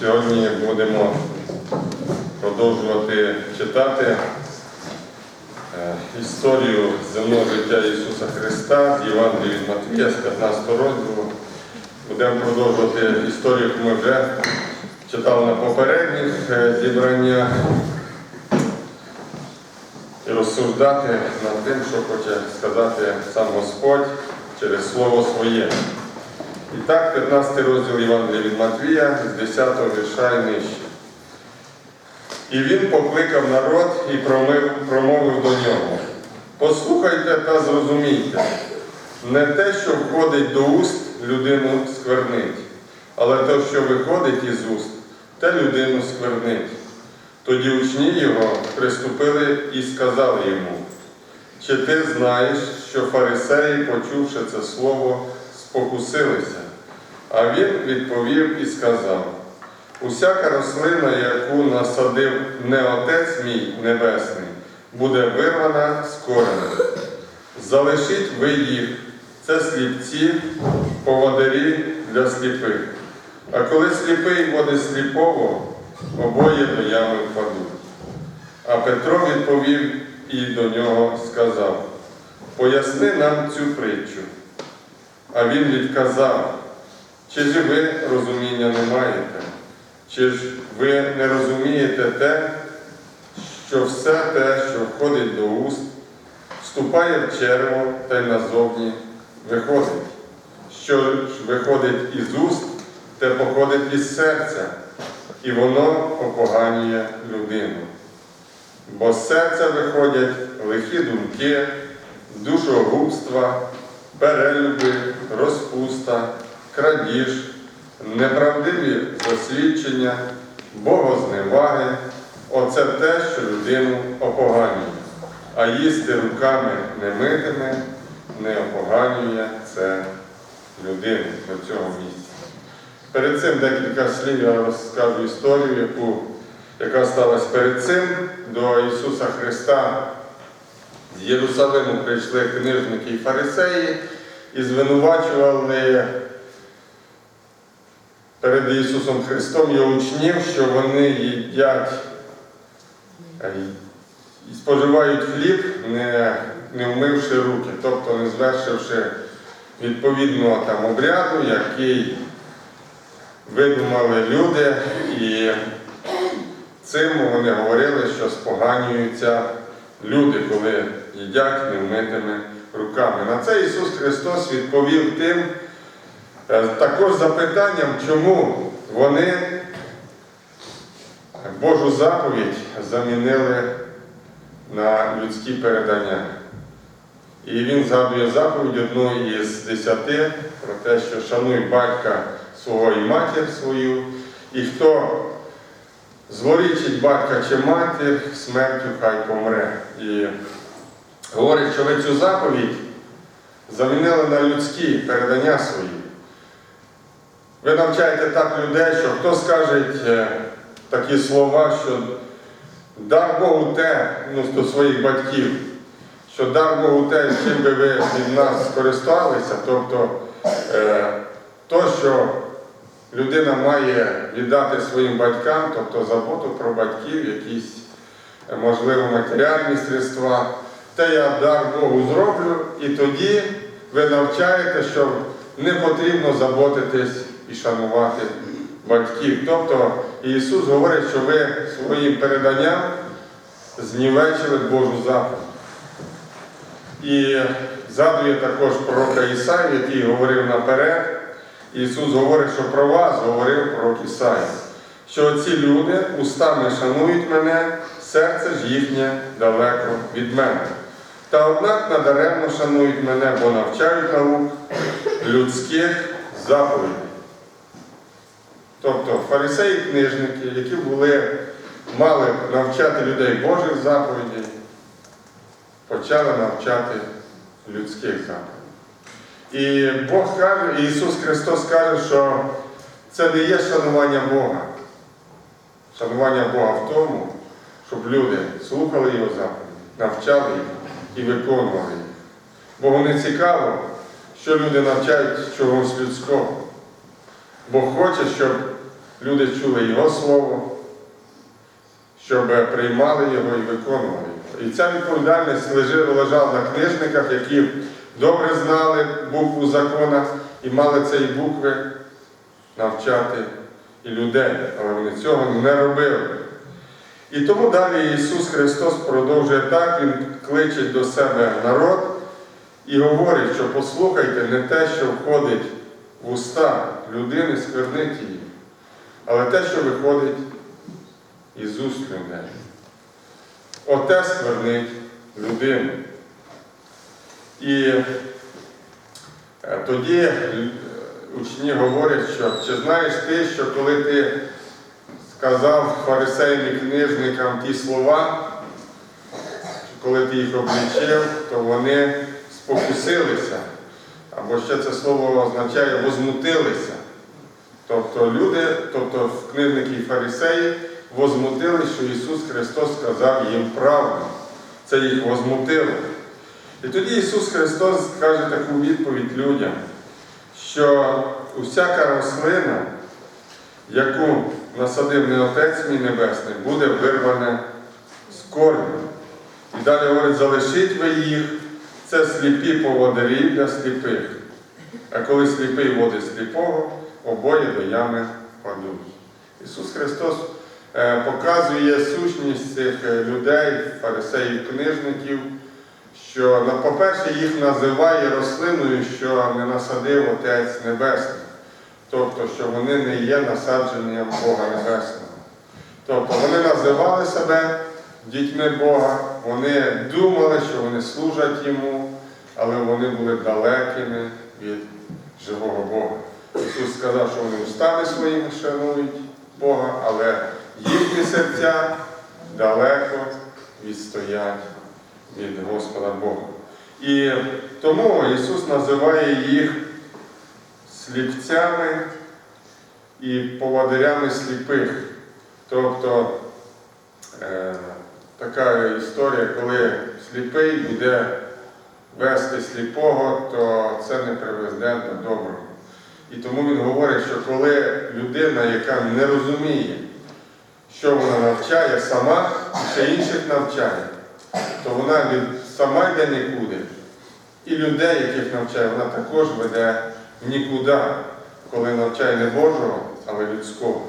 Сьогодні будемо продовжувати читати е, історію земного життя Ісуса Христа з Євангелія від Матвія з 15 розділу. Будемо продовжувати історію, яку ми вже читали на попередніх е, зібраннях і розсуждати над тим, що хоче сказати сам Господь через Слово Своє. І так, 15 розділ Євангелія від Матвія, з 10 вірша і нижче. І він покликав народ і промив, промовив до нього. Послухайте та зрозумійте, не те, що входить до уст, людину сквернить, але те, що виходить із уст, те людину сквернить. Тоді учні його приступили і сказали йому, чи ти знаєш, що фарисеї, почувши це слово, спокусилися? А він відповів і сказав, усяка рослина, яку насадив не Отець мій Небесний, буде вирвана з коренем. Залишіть ви їх, це сліпці, поводирі для сліпих. А коли сліпий водить сліпого, обоє до ями впадуть. А Петро відповів і до нього сказав, поясни нам цю притчу. А він відказав, чи ж ви розуміння не маєте, чи ж ви не розумієте те, що все те, що входить до уст, вступає в черво та й назовні виходить. Що ж виходить із уст, те походить із серця, і воно опоганює людину. Бо з серця виходять лихі думки, душогубства, перелюби, розпуста, крадіж, неправдиві засвідчення, богозневаги. Оце те, що людину опоганює, а їсти руками немитими не опоганює це людину до цього місця. Перед цим декілька слів я розкажу історію, яку, яка сталася перед цим до Ісуса Христа. З Єрусалиму прийшли книжники і фарисеї і звинувачували перед Ісусом Христом його учнів, що вони їдять е, і споживають хліб, не, не вмивши руки, тобто не звершивши відповідного там обряду, який видумали люди, і цим вони говорили, що споганюються люди, коли їдять невмитими руками. На це Ісус Христос відповів тим також запитанням, чому вони Божу заповідь замінили на людські передання. І він згадує заповідь одну із десяти про те, що шануй батька свого і матір свою, і хто зворічить батька чи матір, смертю хай помре. І говорить, що ви цю заповідь замінили на людські передання свої. Ви навчаєте так людей, що хто скаже е, такі слова, що дар Богу те, ну, до своїх батьків, що дар Богу те, з чим би ви від нас скористалися, тобто е, то, що людина має віддати своїм батькам, тобто заботу про батьків, якісь, е, можливо, матеріальні средства, те я дар Богу зроблю, і тоді ви навчаєте, що не потрібно заботитись і шанувати батьків. Тобто Ісус говорить, що ви своїм переданням знівечили Божу заповідь. І згадує також пророка Ісаю, який говорив наперед. Ісус говорить, що про вас говорив пророк Ісаїя, що ці люди устами шанують мене, серце ж їхнє далеко від мене. Та однак надаремно шанують мене, бо навчають наук людських заповідей. Тобто фарисеї книжники, які були, мали навчати людей Божих заповідей, почали навчати людських заповідей. І Бог каже, Ісус Христос каже, що це не є шанування Бога. Шанування Бога в тому, щоб люди слухали Його заповіді, навчали їх і виконували їх. Богу не цікаво, що люди навчають чогось людського. Бог хоче, щоб люди чули Його Слово, щоб приймали його і виконували його. І ця відповідальність лежала на книжниках, які добре знали букву закона і мали цієї букви навчати і людей, але вони цього не робили. І тому далі Ісус Христос продовжує так, Він кличе до себе народ і говорить, що послухайте не те, що входить в уста людини, сквернить її, але те, що виходить із уст людей. Оте сквернить людину. І е, тоді е, учні говорять, що чи знаєш ти, що коли ти сказав фарисеям і книжникам ті слова, коли ти їх облічив, то вони спокусилися. Або ще це слово означає возмутилися. Тобто люди, тобто книжники і фарисеї, возмутились, що Ісус Христос сказав їм правду. Це їх возмутило. І тоді Ісус Христос каже таку відповідь людям, що усяка рослина, яку насадив не Отець мій Небесний, буде вирвана з корню. І далі говорить, залишіть ви їх, це сліпі поводарі для сліпих. А коли сліпий водить сліпого, обоє до ями падуть. Ісус Христос е, показує сущність цих е, людей, фарисеїв, книжників, що, по-перше, їх називає рослиною, що не насадив Отець Небесний. Тобто, що вони не є насадженням Бога Небесного. Тобто вони називали себе дітьми Бога, вони думали, що вони служать йому, але вони були далекими від живого Бога. Ісус сказав, що вони устами своїми шанують Бога, але їхні серця далеко відстоять від Господа Бога. І тому Ісус називає їх сліпцями і поводирями сліпих. Тобто е, така історія, коли сліпий буде вести сліпого, то це не приведе до доброго. І тому він говорить, що коли людина, яка не розуміє, що вона навчає сама, ще інших навчає, то вона сама йде нікуди. І людей, яких навчає, вона також веде нікуди, коли навчає не Божого, але людського.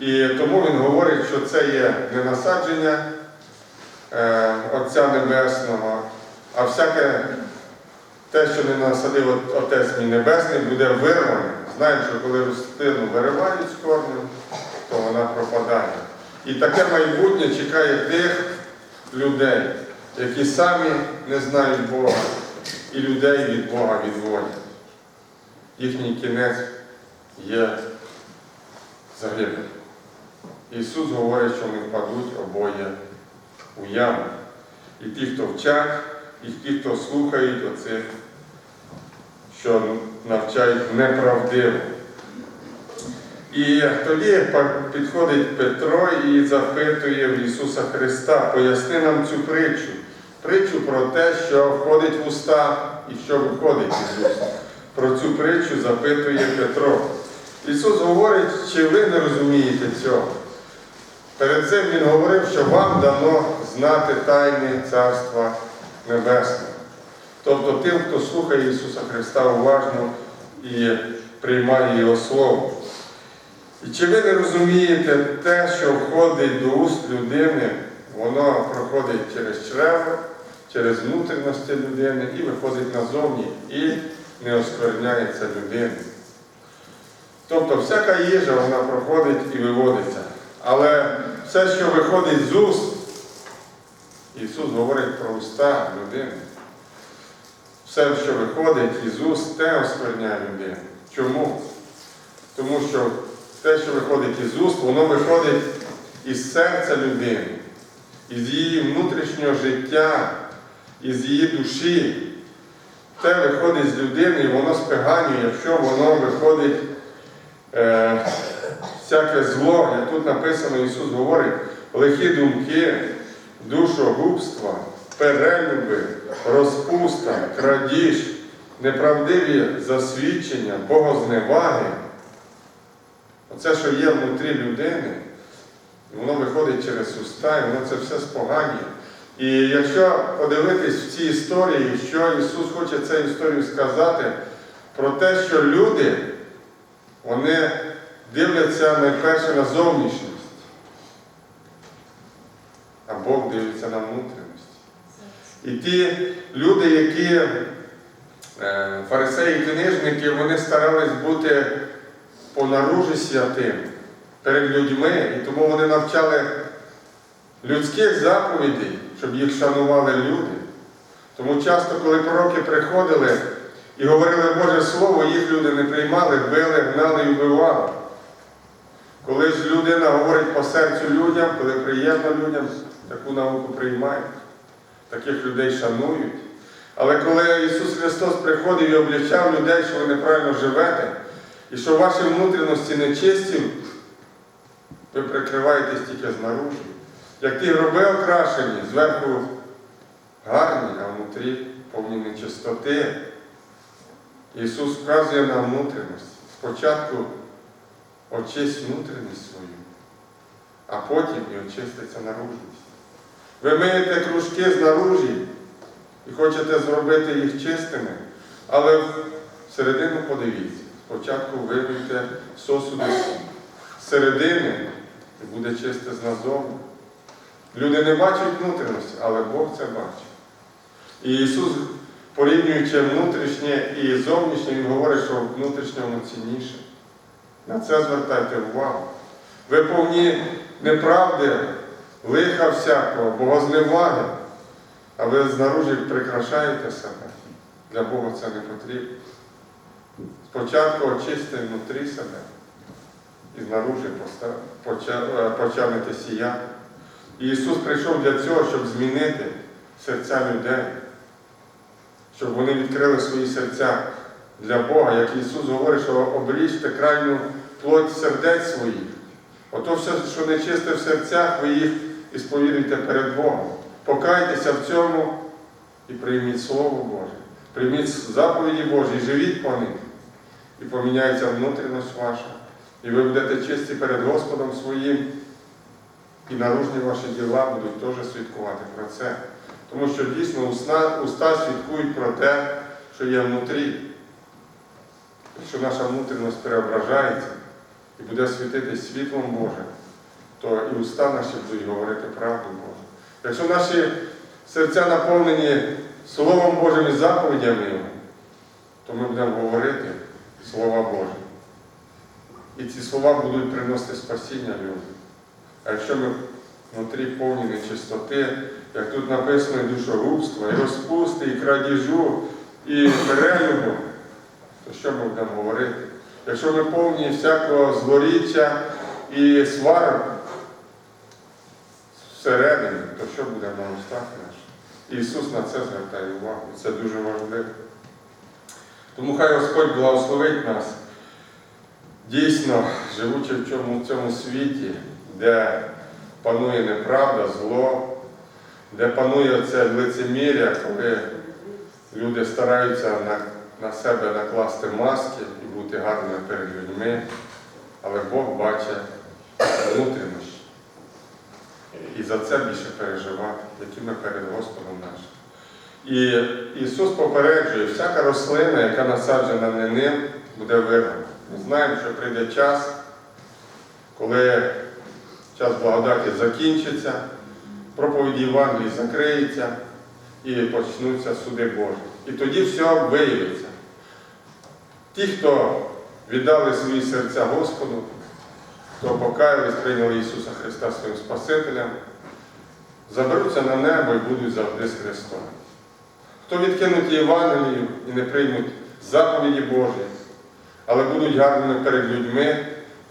І тому він говорить, що це є не насадження е, Отця Небесного, а всяке те, що не насадив Отець мій Небесний, буде вирване. Знаємо, що коли рослину виривають з корню, то вона пропадає. І таке майбутнє чекає тих людей, які самі не знають Бога, і людей від Бога відводять. Їхній кінець є загибель. Ісус говорить, що вони впадуть обоє у яму. І ті, хто вчать, і ті, хто слухають оцих, що навчають неправдиво. І тоді підходить Петро і запитує в Ісуса Христа, поясни нам цю притчу. Притчу про те, що входить в уста і що виходить із уст. Про цю притчу запитує Петро. Ісус говорить, чи ви не розумієте цього? Перед цим Він говорив, що вам дано знати тайни Царства Небесного. Тобто тим, хто слухає Ісуса Христа уважно і приймає Його Слово. І чи ви не розумієте те, що входить до уст людини, воно проходить через чрево, через внутрішності людини і виходить назовні, і не оскверняється людина. Тобто всяка їжа вона проходить і виводиться. Але все, що виходить з уст, Ісус говорить про уста людини. Все, що виходить із уст, те оскверняє людину. Чому? Тому що те, що виходить із уст, воно виходить із серця людини, із її внутрішнього життя, із її душі. Те виходить з людини і воно спиганює, якщо воно виходить е, всяке зло, як тут написано, Ісус говорить, лихі думки, душогубства, перелюби, розпуста, крадіж, неправдиві засвідчення, богозневаги. Оце, що є внутрі людини, воно виходить через уста, і воно це все споганює. І якщо подивитись в цій історії, що Ісус хоче цією історією сказати, про те, що люди, вони дивляться найперше на зовнішність, а Бог дивиться на внутрішність. І ті люди, які е, фарисеї книжники, вони старались бути понаружі святим перед людьми, і тому вони навчали людських заповідей, щоб їх шанували люди. Тому часто, коли пророки приходили і говорили Боже Слово, їх люди не приймали, били, гнали і вбивали. Коли ж людина говорить по серцю людям, коли приємно людям, таку науку приймають, таких людей шанують. Але коли Ісус Христос приходив і облічав людей, що ви неправильно живете, і що ваші внутрішності нечисті, ви прикриваєтесь тільки знаружі. Як ті гроби окрашені, зверху гарні, а внутрі повні нечистоти. Ісус вказує на внутрішність. Спочатку очисть внутрішність свою, а потім і очиститься наружність. Ви миєте кружки знаружі і хочете зробити їх чистими, але всередину подивіться. Спочатку вимийте сосуди з середини і буде чисте зназовні. Люди не бачать внутрішності, але Бог це бачить. І Ісус, порівнюючи внутрішнє і зовнішнє, Він говорить, що внутрішнє воно цінніше. На це звертайте увагу. Ви повні неправди, лиха всякого, богозневаги, а ви знаружі прикрашаєте себе. Для Бога це не потрібно. Спочатку очисти внутрі себе і знаружі поста- поча- е, почнете сіяти. І Ісус прийшов для цього, щоб змінити серця людей, щоб вони відкрили свої серця для Бога, як Ісус говорить, що обріжте крайню плоть сердець своїх. Ото все, що нечисте в серцях, ви їх і сповідуйте перед Богом. Покайтеся в цьому і прийміть Слово Боже. Прийміть заповіді Божі, живіть по них. І поміняється внутрішність ваша. І ви будете чисті перед Господом своїм. І наружні ваші діла будуть теж свідкувати про це. Тому що дійсно уста, уста свідкують про те, що є внутрі. Якщо наша внутрішність преображається і буде світити світлом Божим, то і уста наші будуть говорити правду Божу. Якщо наші серця наповнені Словом Божим і заповідями то ми будемо говорити Слова Божі. І ці слова будуть приносити спасіння людям. А якщо ми внутрі повні нечистоти, як тут написано і душогубства, і розпусти, і крадіжу, і перелюбу, то що ми будемо говорити? Якщо ми повні всякого злоріччя і сварок всередині, то що буде на устах наших? Ісус на це звертає увагу. Це дуже важливо. Тому хай Господь благословить нас, дійсно, живучи в цьому, цьому світі, де панує неправда, зло, де панує це лицемір'я, коли люди стараються на, на себе накласти маски і бути гарними перед людьми, але Бог бачить внутрішність. І за це більше переживати, які ми перед Господом нашим. І Ісус попереджує, всяка рослина, яка насаджена не ним, буде вирвана. Ми знаємо, що прийде час, коли час благодаті закінчиться, проповіді Євангелії закриється і почнуться суди Божі. І тоді все виявиться. Ті, хто віддали свої серця Господу, хто покаялись, прийняли Ісуса Христа своїм Спасителем, заберуться на небо і будуть завжди з Христом. Хто відкинуть Євангелію і не приймуть заповіді Божі, але будуть гарними перед людьми,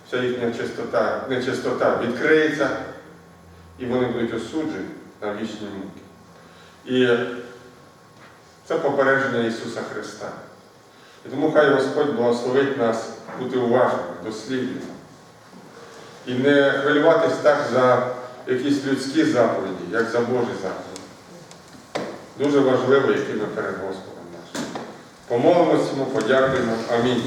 вся їхня чистота, нечистота відкриється, і вони будуть осуджені на вічні муки. І це попередження Ісуса Христа. І тому хай Господь благословить нас бути уважними, дослідними. І не хвилюватись так за якісь людські заповіді, як за Божі заповіді. Дуже важливо, які ми перед Господом нашим. Помолимося йому, подякуємо. Амінь.